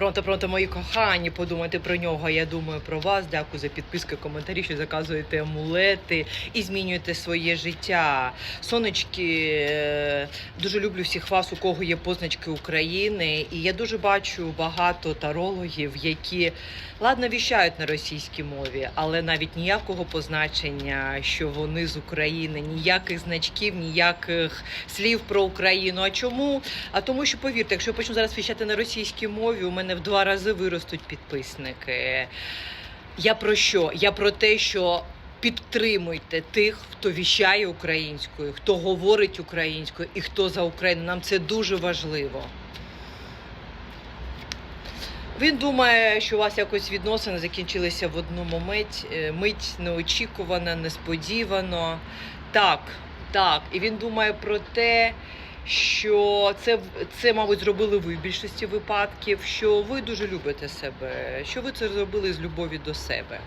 Пронто, пронто, мої кохані, подумайте про нього. Я думаю про вас. Дякую за підписки, коментарі, що заказуєте амулети і змінюєте своє життя. Сонечки, е, дуже люблю всіх вас, у кого є позначки України. І я дуже бачу багато тарологів, які ладно віщають на російській мові, але навіть ніякого позначення, що вони з України, ніяких значків, ніяких слів про Україну. А чому? А тому, що повірте, якщо я почну зараз віщати на російській мові, у мене в два рази виростуть підписники. Я про що? Я про те, що підтримуйте тих, хто віщає українською, хто говорить українською і хто за Україну. Нам це дуже важливо. Він думає, що у вас якось відносини закінчилися в одну мить, е, мить неочікувано, несподівано. Так, так. І він думає про те, що це, це, мабуть, зробили ви в більшості випадків, що ви дуже любите себе, що ви це зробили з любові до себе.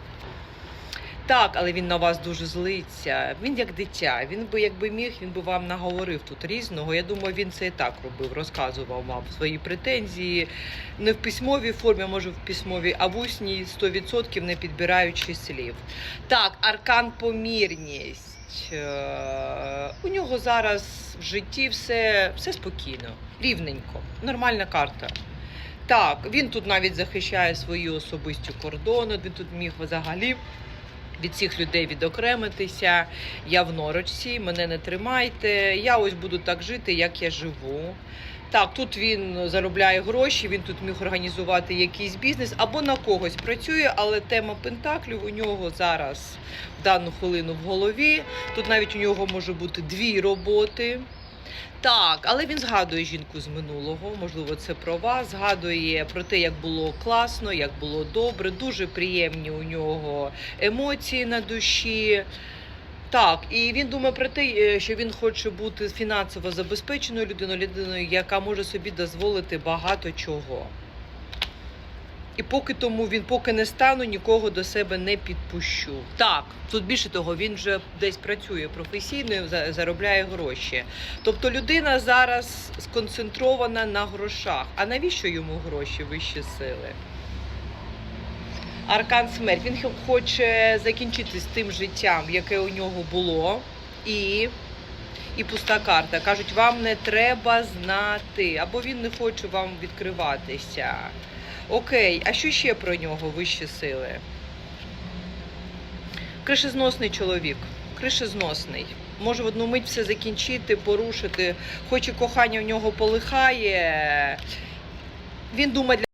Так, але він на вас дуже злиться. Він як дитя. Він би, якби міг, він би вам наговорив тут різного. Я думаю, він це і так робив, розказував вам свої претензії. Не в письмовій формі, а може в письмовій, а в усній 100% не підбираючи слів. Так, аркан помірність. Е, У нього зараз в житті все, все спокійно, рівненько, нормальна карта. Так, він тут навіть захищає свої особисті кордони. Він тут міг взагалі від цих людей відокремитися. Я в норочці, мене не тримайте. Я ось буду так жити, як я живу. Так, тут він заробляє гроші, він тут міг організувати якийсь бізнес або на когось працює, але тема пентаклів у нього зараз в дану хвилину в голові. Тут навіть у нього може бути дві роботи. Так, але він згадує жінку з минулого, можливо, це про вас. Згадує про те, як було класно, як було добре, дуже приємні у нього емоції на душі. Так, і він думає про те, е, що він хоче бути фінансово забезпеченою людиною, людиною, яка може собі дозволити багато чого. І поки тому він поки не стану, нікого до себе не підпущу. Так, тут більше того, він вже десь працює професійно, за- заробляє гроші. Тобто людина зараз сконцентрована на грошах. А навіщо йому гроші вищі сили? Аркан смерть. Він хоче закінчити з тим життям, яке у нього було, і, і пуста карта. Кажуть, вам не треба знати, або він не хоче вам відкриватися. Окей, а що ще про нього вищі сили? Кришезносний чоловік. Кришезносний. Може в одну мить все закінчити, порушити. Хоч і кохання в нього полихає. Він думає для